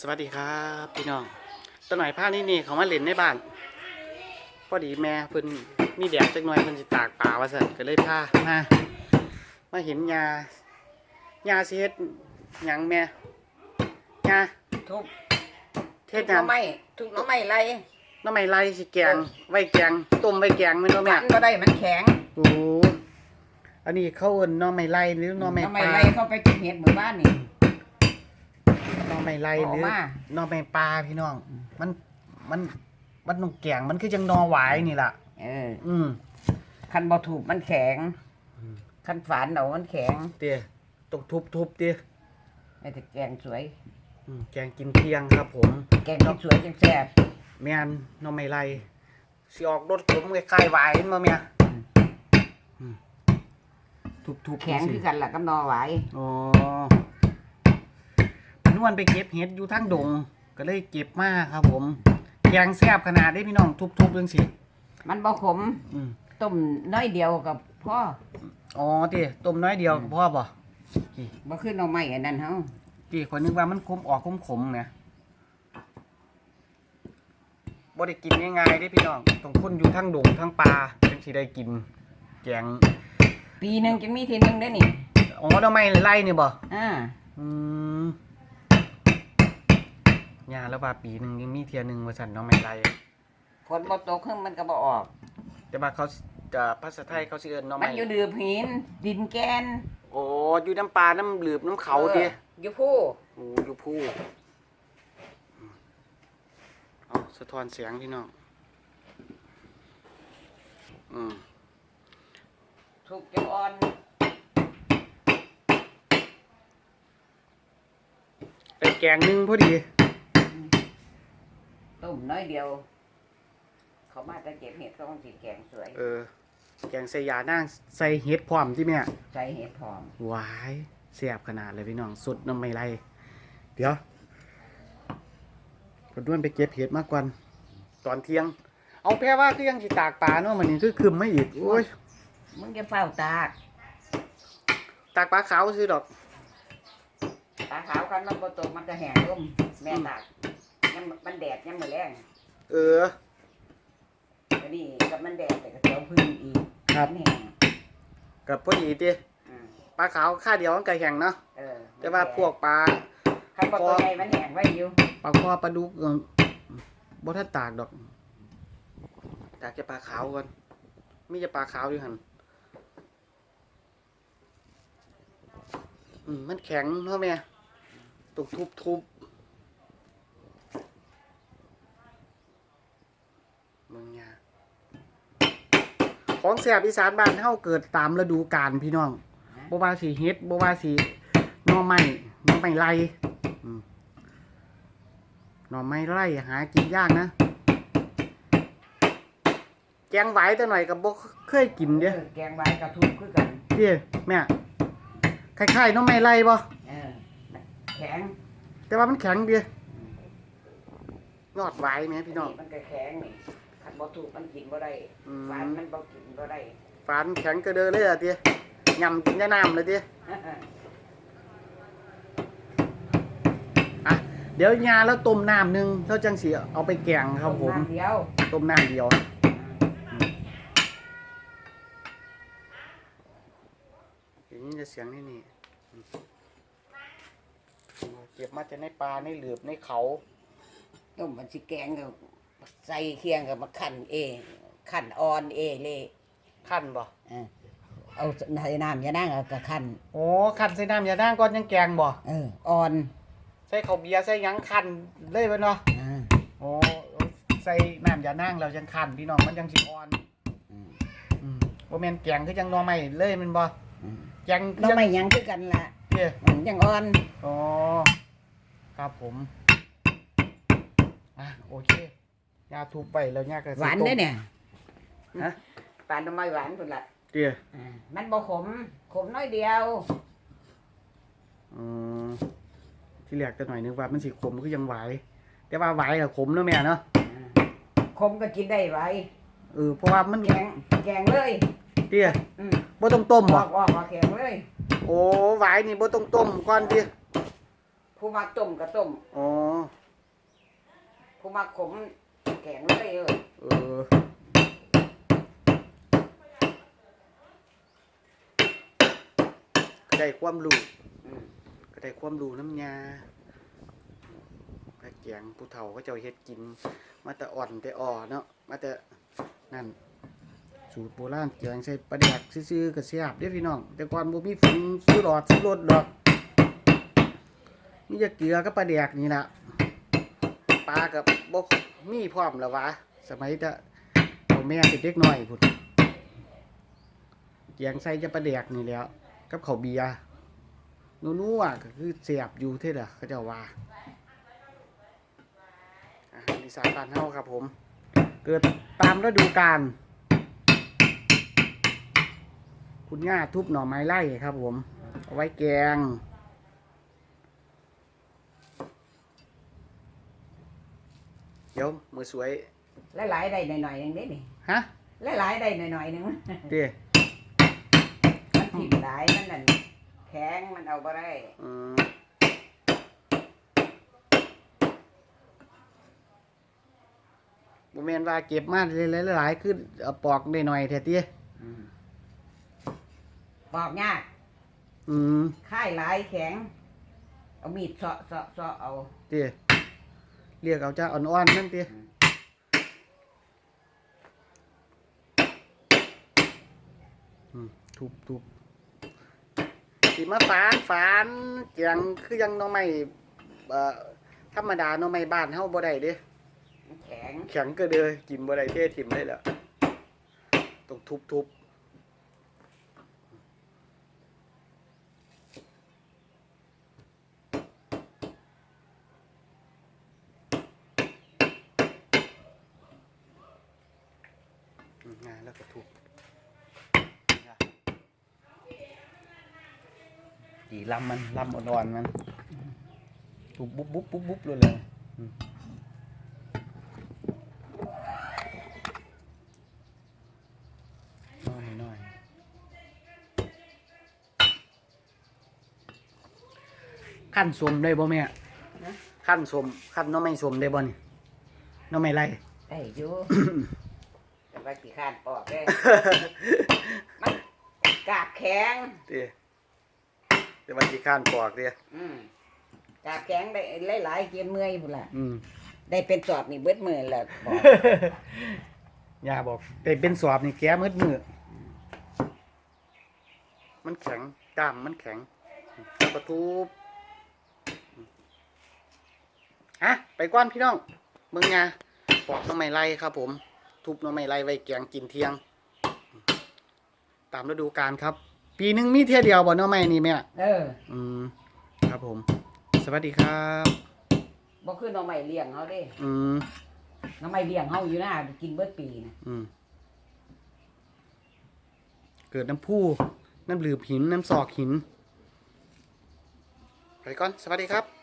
สวัสดีครับพี่น้องตอนหน่อยผ้านี่นี่เขามาเล่นในบ้าน พอดีแม่เพิ่นมีแดดจักหน่อยเพิ่นสิตากปลาว่าซั่นก็เลยพามามาเห็นยายาสิเฮ็ดหยังแม่ยาทุบเฮ็ดหหยัน้องไม้ทุบหน้องไม้ไรน้ำไม้ไล่สิแกงไว้แกงต้มไว้แกงแม่นบ่แม่มันก็ได้มันแข็งโอ้อันนี้เขาเอิ้นหน้อไม้ไล่หรือหน้อไม้หน้องปไม้ลาไรเข้าไปกินเห็ดหมู่บ้านนี่หน้อ ไม้ไล่หเอารือมา หน้อไม้ปลาพี่น้อง มันมันมันต้องแกงมันคือจังหนอหวายนี่ล่ะ เอออืมคันบ่ถูกมันแข็งอืมคันฝานเอามันแข็งเตี้ยต้องทุบทุบๆเตี้ยไอ้แต่แกงสวย อืมแกงกินเที่ยงครับผม แกงที่สวยจังแซ่บแม่นหน้อไม่ไรสิออกรสขมคล้ายๆหวายมาแม่อืมทุบทุบๆแข็งจัคือสิกันล่ะกับหนอหวายอ๋อพ นวนไปเก็บเห็ดอยู่ทั้งดง ก็เลยเก็บมาครับ ผมแกงแซ่บขนาดได้พี่น้องทุบทุบๆจังสิมันบ่ขมอืมต้มน้อยเดียวกับพ่ออ๋อเตี้ยต้มน้อยเดียวพ่อบ่บ่คือหน้องไม้อันนั้นเฮาเตี้ยคนนึกว่ามันขมออกขมขมๆนะบ่ได้กินง่ายๆได้พี่น้องต้องคนอยู่ทั้งดงทั้งป่าจังสิได้กินแกงปีหนึงจะมีทีหนึงได้นี่อ๋อทำไมไล่นี่บ่อ่า อืม ยาแล้วว่าปีหนึ่งยังมีเทียหนึ่งว่าสันเนาะไม่ไล่ฝนบ่ตกขึ้นมันก็บ่ออก แต่ว่าเขาจะภาษาไทยเขาสิเอิ้นเนาะมัไม่นอยู่ดืบหิน ดินแกนโอ้อยู่น้ำปลาน้ำหลืบน้ำเขาติ อออยู่ผู้โอ้อยู่ผู้เอาสะท้อนเสียงพี่น้อง อืมถูกจังอ่อนแต่แกงหนึงพอดี ต้มน้อยเดียว เขามาจะเก็บเห็ดเขาต้องสีแกงสวย เออ แกงใส่ยานั่งใส่เห็ดพร้อมที่แม่ใส่เห็ดหอมหวายเสียบขนาดเลยพี่น้องสุดน้ำไม่ไรเดี๋ยวกระด้วนไปเก็บเห็ดมากกว่าตอนเที่ยง เอาแพ้ว่าก็ยังสิตากปลาเนาะมันนี่คือคืมไม่อีกโอ้ยมึงจะเฝ้าตากตากปลาขาวซื้อดอก ตาขาวกันมันบ่ตกมันก็แห้งร่มแม่ตาก ยังมันแดดยังมือแรงเออ ก็นี่กับมันแดดแต่ก็เจียวพึ่งอีกครับมันแห้งกับพอดีติอืมปลาขาวค่าเดียวมันก็แข็งเนาะเออแต่ว่าพวกปลา คันบ่ตัวใหญ่มันแห้งไว้อยู่ปลาคอปลาดุกเอิ่มบ่ทันตากดอก ตากแค่ปลาขาวก่อนมีแต่ปลาขาวอยู่หั่นอืมมันแข็งเนาะแม่ตุกทุบทุบมึงยาของ แสบอีสานบ้านเฮาเกิดตามฤดูกาลพี่น้องบ่ว่าสิเฮ็ดบ่ว่าสิหน่อไม้หน่อไม้ไรอืมหน่อไม้ไรหากินยากนะ แกงไหวแต่หน่อยกับบ่เคยกินเด้เออแกงไว้กระทุกคือกันเด้แม่คล้ายๆหน้องไม้ไรบ่เออแข็ง แต่ว่ามันแข็งเดียยอดไหวไหมพี่น้องมันก็แข็งนี่คัน บ่ถูกมันกินบ่ได้อืมฟานมันบ่กินบ่ได้ ฝานแข็งกระเดอเลยอะเดียยำกินได้น้ำเลยเดียอะเดี๋ยวยาแล้วต้มน้ำหนึงแล้วจังสีเอาไปแกงครับผม น้ำเดียวต้มน้ำเดียว เดี๋ยวนี้จะเสียงนี่นี่อืมเก็บมาจะในปลาในหลืบในเขา ต้มมันสิแกงกับ ใส่เคียงกับมาคั่นเองคั่นอ่อนเอเลยขั้นบ่เออเอาใส่น้ำยานั่งเอากะคั่นโอ้ขั้นใส่น้ำยาด่างก่อนยังแกงบ่เอออ่อนใส่ข้าวเบียร์ใส่หยังขั้นเลยบ่เนาะอ่าโอ้ใส่น้ำยานั่งเราจังคันพี่น้องมันจังสิอ่อนอืมอืมบ่แม่นแกงคือจังหน่อไม้เลยแมันบ่อืมแกงคือน้องจังไม่หยังคือกันล่ะเด้ออืมยังอ่อน อ๋อครับผมอะโอเค ยาทุบไปแล้วยาก็สิหวานต้มเด้อเนี่ยฮะปลาหน่อไม้หวานพุ่นล่ะเด้ออ่ามันบ่ขม ขมน้อยเดียวอืมที่แรกแต่หน่อยนึกว่ามันสิขมคือยังไหวแต่ว่าไหวล่ะขมเนาะแม่เนาะอ่าขมก็กินได้ไว้เออเพราะว่ามันแกงแกงเลย เตี้ยอืมบ่ต้องต้มบบ่อกออกว่าแกงเลย โอ้ไหวนี่บ่ต้องต้มก่อนติผู้มักต้มก็ต้ม อ๋อผู้มักขม แข็งเลยเออเออก็ได้ความรู้อืมก็ได้ความรู้น้ำยาพระเกียงผู้เฒ่าก็เจ้าเฮ็ดกิน มาแต่อ่อนแต่อ่อเนาะมาแต่นั่นสูตรโบราณเกียงใส่ปลาแดกซื่อๆก็แซ่บเด้อพี่น้อง แต่ก่อนบ่มีฝงซื้อหลอดซื้อรสดอกมีแต่เกลือกับปลาแดกนี่ล่ะปลากับบ่ มีพร้อมแล้ววะ สมัยจะเอาแม่เป็นเด็กน้อยพุ่นเกียงใส่จะปลาแดกนี่แล้ว กับข้าเบียร์นัวๆก็คือเสียบอยู่เท่าเด้อเขาจ้าว่าอาหารอีสานบ้านเฮาครับผม เกิดตามฤดูกาลคุณย่าทุบหน่อไม้ไล่ครับผม เอาไว้แกง เดี๋ยวมือสวยหลายๆได้หน่อยๆหนึงเด้นี่ฮะหลายๆได้หน่อยๆหนึง เด้มันทิ่มหลายมันนั่นแข็งมันเอาบ่ได้อืมบ่แม่นว่าเก็บมาหลายๆคือเอาปอกได้หน่อยแท้ติอืมบอกยากอืมค่ายหลายแข็ง เอามีดเสาะเสาะเสาะเอา ติ เรียกเอาจ้าอ่อนๆนั่นติอืมอืมทุบทุบสิมาฝานฝานเกียงคือยังหน้องไม้เอ่อธรรมดาหน้องไม้บ้านเฮาบ่ได้เด้มันแข็งแข็งก็เด้อกินบ่ได้เทถิ่มได้แล้วต้องทุบทุบอืมงาน แล้วก็ทุบดีลำมันลำอ่อนๆมันทุบบุ๊บบุ๊บบุ๊บบุ๊บเลยเลยอืมน้อยน้อยขั้นสมได้บ่แม่นะขั้นสมขั้นหน้องไม่สมได้บ่นี่หน้องไม่ไรได้อยู่แต่ ว่ากี่ข้านปอกได้มันกาบแข็งเด้แต่ว่าสิข้านปอกเด้อืมกาบแข็งได้หลายๆเกียนเมื่อยพุ่นล่ะอืมได้เป็นจอบนี่เบิดมือแล้วบอกย่าบอกแต่เป็นสอบนี่แก้มืดมือมันแข็งกล้ามมันแข็งแล้วก็ทุบอะไปก่อนพี่น้องเบิ่งงาปอกหน้องไม่ไรครับผม ทุบหน้องไม่ไรไว้แกงกินเที่ยง ตามฤดูกาลครับ ปีหนึ่งมีเที่ยเดียวบ่หน้องไม่นี่แม่เอออืมครับผม สวัสดีครับ บ่คือหน้องใหม่เลี้ยงเขาเด้อืมหน้องใหม่เลี้ยงเขาอยู่นะกินเบิดปีนะอืมเกิดน้ำพุน้ำหลืบหิน น้ำซอกหินไปก่อน สวัสดีครับ